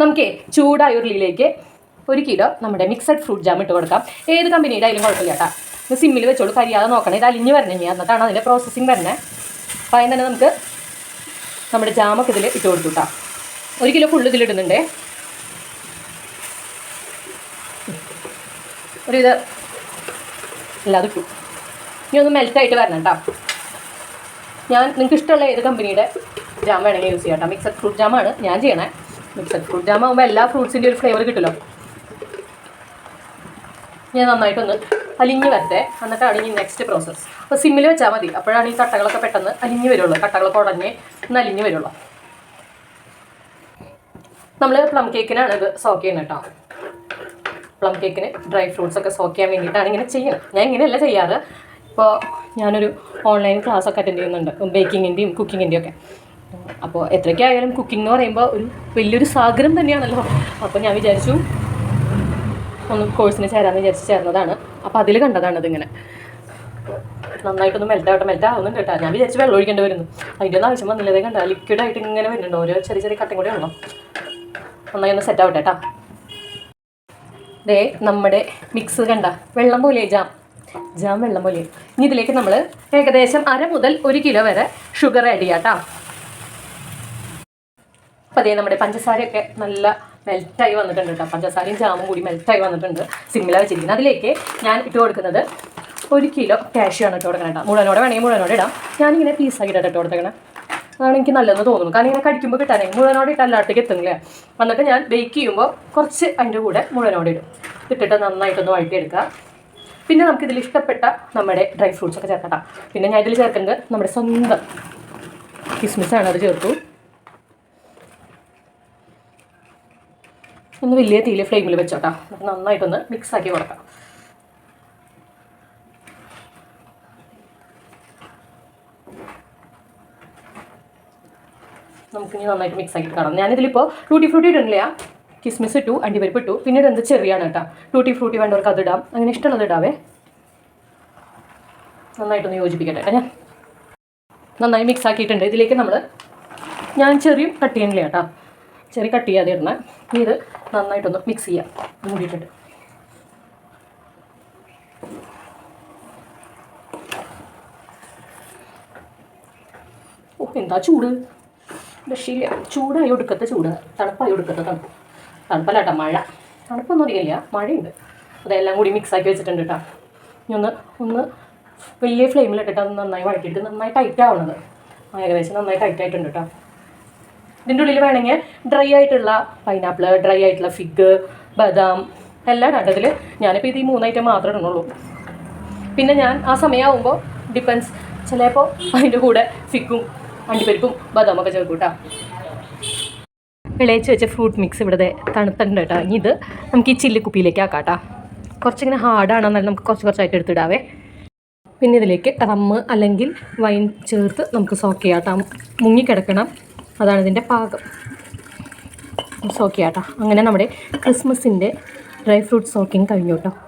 നമുക്ക് ചൂടായ ഉരുളിയിലേക്ക് ഒരു കിലോ നമ്മുടെ മിക്സഡ് ഫ്രൂട്ട് ജാം ഇട്ട് കൊടുക്കാം. ഏത് കമ്പനിയുടെ ആയാലും കുഴപ്പമില്ല കേട്ടോ. ഇത് സിമ്മിൽ വെച്ചോളൂ കരിയാതെ നോക്കണം. ഇത് അലിഞ്ഞ് വരണം ഇനി എന്നിട്ടാണ് അതിന്റെ പ്രോസസ്സിങ് വരുന്നത് അപ്പോൾ അതിന് തന്നെ നമുക്ക് നമ്മുടെ ജാമൊക്കെ ഇതിൽ ഇട്ട് കൊടുത്തു കേട്ടോ. ഒരു കിലോ ഫുള്ള് ഇതിലിടുന്നുണ്ടേ ഒരു ഇത് അല്ലാതെ ഇട്ടു. ഇനി ഒന്ന് മെൽറ്റായിട്ട് വരണം കേട്ടോ. ഞാൻ നിങ്ങൾക്ക് ഇഷ്ടമുള്ള ഏത് കമ്പനിയുടെ ജാം വേണമെങ്കിൽ യൂസ് ചെയ്യാം കേട്ടോ. മിക്സഡ് ഫ്രൂട്ട് ജാമാണ് ഞാൻ ചെയ്യണേ. മിക്സഡ് ഫ്രൂട്ട് ജാം ആകുമ്പോൾ എല്ലാ ഫ്രൂട്ട്സിന്റെ ഒരു ഫ്ലേവർ കിട്ടുമല്ലോ. ഞാൻ നന്നായിട്ടൊന്ന് അലിഞ്ഞ് വരട്ടെ. എന്നിട്ടാണ് ഇനി നെക്സ്റ്റ് പ്രോസസ്സ് അപ്പോൾ സിമ്മിൽ വെച്ചാൽ മതി. അപ്പോഴാണ് ഈ കട്ടകളൊക്കെ പെട്ടെന്ന് അലിഞ്ഞ് വരുള്ളൂ. കട്ടകളൊക്കെ ഉടനെ ഒന്ന് അലിഞ്ഞ് വരുള്ളൂ. നമ്മൾ പ്ലം കേക്കിനാണ് ഇത് സോക്ക് ചെയ്യുന്നത് കേട്ടോ. പ്ലം കേക്കിന് ഡ്രൈ ഫ്രൂട്ട്സ് ഒക്കെ സോക്ക് ചെയ്യാൻ വേണ്ടിയിട്ടാണ് ഇങ്ങനെ ചെയ്യുന്നത്. ഞാൻ ഇങ്ങനെയല്ല ചെയ്യാറ്. ഇപ്പോൾ ഞാനൊരു ഓൺലൈൻ ക്ലാസ് ഒക്കെ അറ്റൻഡ് ചെയ്യുന്നുണ്ട്. ബേക്കിങ്ങിന്റെയും കുക്കിങ്ങിന്റെയും ഒക്കെ. അപ്പോൾ എത്രയ്ക്കായാലും കുക്കിംഗ് എന്ന് പറയുമ്പോൾ ഒരു വലിയൊരു സാഗരം തന്നെയാണല്ലോ. അപ്പോൾ ഞാൻ വിചാരിച്ചു ഒന്ന് കോഴ്സിന് ചേരാമെന്ന് വിചാരിച്ച് ചേർന്നതാണ്. അപ്പോൾ അതിൽ കണ്ടതാണ് ഇതിങ്ങനെ. നന്നായിട്ടൊന്ന് മെൽറ്റാവട്ടെ മെൽറ്റ് ആവുന്നുണ്ട് കേട്ടോ. ഞാൻ വിചാരിച്ച് വെള്ളം ഒഴിക്കേണ്ടി വരുന്നു. അതിന്റെ ഒന്നും ആവശ്യം വന്നില്ല. കണ്ട? ലിക്വിഡ് ആയിട്ട് ഇങ്ങനെ വരുന്നുണ്ട്. ഓരോ ചെറിയ ചെറിയ കട്ടയും കൂടെ ഉള്ളൂ. നന്നായി ഒന്ന് സെറ്റ് ആവട്ടെ കേട്ടോ. ദേ നമ്മുടെ മിക്സ് കണ്ട വെള്ളം പോലെ ജാം. ജാം വെള്ളം പോലെ. ഇനി ഇതിലേക്ക് നമ്മൾ ഏകദേശം അര മുതൽ ഒരു കിലോ വരെ ഷുഗർ ആഡ് ചെയ്യാം കേട്ടോ. അപ്പോൾ അതേ നമ്മുടെ പഞ്ചസാരയൊക്കെ നല്ല മെൽറ്റായി വന്നിട്ടുണ്ട് കേട്ടോ പഞ്ചസാരയും ജാമും കൂടി മെൽറ്റായി വന്നിട്ടുണ്ട്. സിമ്മില വെച്ചിരിക്കുന്നത് അതിലേക്ക് ഞാൻ ഇട്ട് കൊടുക്കുന്നത് ഒരു കിലോ കാഷ്യൂ ആണ് ഇട്ട് കൊടുക്കണം കേട്ടോ മുഴുവനോടെ വേണമെങ്കിൽ മുഴുവനോടെ ഇടാം. ഞാനിങ്ങനെ പീസാക്കിയിട്ടാണ് ഇട്ട് കൊടുത്തേക്കണം. അതാണ് എനിക്ക് നല്ലതെന്ന് തോന്നുന്നു. കാരണം ഇങ്ങനെ കടിക്കുമ്പോൾ കിട്ടാനേ മുഴുവനോടെ ഇട്ട് എല്ലായിടത്തേക്ക് എത്തുന്നില്ല? എന്നിട്ട് ഞാൻ ബേക്ക് ചെയ്യുമ്പോൾ കുറച്ച് അതിന്റെ കൂടെ മുഴുവനോടെ ഇടും. ഇട്ടിട്ട് നന്നായിട്ടൊന്ന് വഴറ്റിയെടുക്കുക. പിന്നെ നമുക്കിതിൽ ഇഷ്ടപ്പെട്ട നമ്മുടെ ഡ്രൈ ഫ്രൂട്ട്സ് ഒക്കെ ചേർക്കട്ടാം പിന്നെ ഞാൻ ഇതിൽ ചേർക്കുന്നത് നമ്മുടെ സ്വന്തം ആണ്. അത് ചേർത്തു. ഒന്ന് വലിയ തീയിൽ ഫ്ലെയിമിൽ വെച്ചോട്ടാ. നന്നായിട്ടൊന്ന് മിക്സ് ആക്കി കൊടുക്കാം. നമുക്കിനി നന്നായിട്ട് മിക്സ് ആക്കി കാണാം ഞാനിതിലിപ്പോൾ ടൂട്ടി ഫ്രൂട്ടി ഇടുന്നില്ല. കിസ്മിസ് ഇട്ടു അണ്ടിപരിപ്പ് ഇട്ടു. പിന്നീട് എന്ത് ചെറിയാണ് കേട്ടോ. ടൂട്ടി ഫ്രൂട്ടി വേണ്ടവർക്ക് അത് ഇടാം. അങ്ങനെ ഇഷ്ടമുള്ളത് ഇടാവേ. നന്നായിട്ടൊന്ന് യോജിപ്പിക്കട്ടെ. കേട്ടോ ഞാൻ നന്നായി മിക്സ് ആക്കിയിട്ടുണ്ട്. ഇതിലേക്ക് നമ്മൾ ഞാൻ ചെറിയ കട്ട് ചെയ്യണില്ല കേട്ടോ. ചെറിയ കട്ട് ചെയ്യാതെ ഇടണേ ഇത് നന്നായിട്ടൊന്ന് മിക്സ് ചെയ്യാം. മൂടിയിട്ടിട്ട്. എന്താ ചൂട്? രക്ഷയില്ല. ചൂടായി ഒടുക്കത്തെ ചൂട്. തണുപ്പായി ഒടുക്കത്തെ തണുപ്പ്. തണുപ്പല്ല കേട്ടോ മഴ. തണുപ്പൊന്നും അധികമില്ല മഴയുണ്ട്. അതെല്ലാം കൂടി മിക്സ് ആക്കി വെച്ചിട്ടുണ്ട് കേട്ടോ ഇനി ഒന്ന് ഒന്ന് വലിയ ഫ്ലെയിമിലിട്ടിട്ട് അത് നന്നായി വഴറ്റിയിട്ട് നന്നായി ടൈറ്റ് ആവുന്നത്. ഏകദേശം നന്നായി ടൈറ്റ് ആയിട്ടുണ്ട് കേട്ടോ ഇതിന്റെ ഉള്ളിൽ വേണമെങ്കിൽ ഡ്രൈ ആയിട്ടുള്ള പൈനാപ്പിൾ ഡ്രൈ ആയിട്ടുള്ള ഫിഗ് ബദാം എല്ലാം ഇടാം ഇതിൽ ഞാനിപ്പോൾ ഇത് ഈ മൂന്ന് ഐറ്റം മാത്രമേ ഇടുന്നുള്ളൂ. പിന്നെ ഞാൻ ആ സമയമാകുമ്പോൾ ഡിപ്പെൻസ് ചിലപ്പോൾ അതിന്റെ കൂടെ ഫിക്കും അണ്ടിപ്പരിപ്പും ബദാമൊക്കെ ഒക്കെ ചേർക്കും കേട്ടോ. വിളയിച്ച് വെച്ച ഫ്രൂട്ട് മിക്സ് ഇവിടെ തണുത്തുണ്ട് കേട്ടോ. ഇനി ഇത് നമുക്ക് ഈ ചില്ലി കുപ്പിയിലേക്ക് ആക്കാം കേട്ടോ. കുറച്ചിങ്ങനെ ഹാർഡാണെന്നാലും നമുക്ക് കുറച്ച് കുറച്ചായിട്ട് എടുത്തിടാവേ പിന്നെ ഇതിലേക്ക് റമ്മ് അല്ലെങ്കിൽ വൈൻ ചേർത്ത് നമുക്ക് സോക്ക് ചെയ്യാം കേട്ടോ. മുങ്ങിക്കിടക്കണം അതാണ് ഇതിന്റെ പാകം. സോക്കി ആട്ടോ. അങ്ങനെ നമ്മുടെ ക്രിസ്മസിന്റെ ഡ്രൈ ഫ്രൂട്ട് സോക്കിങ് കഴിഞ്ഞു കേട്ടോ.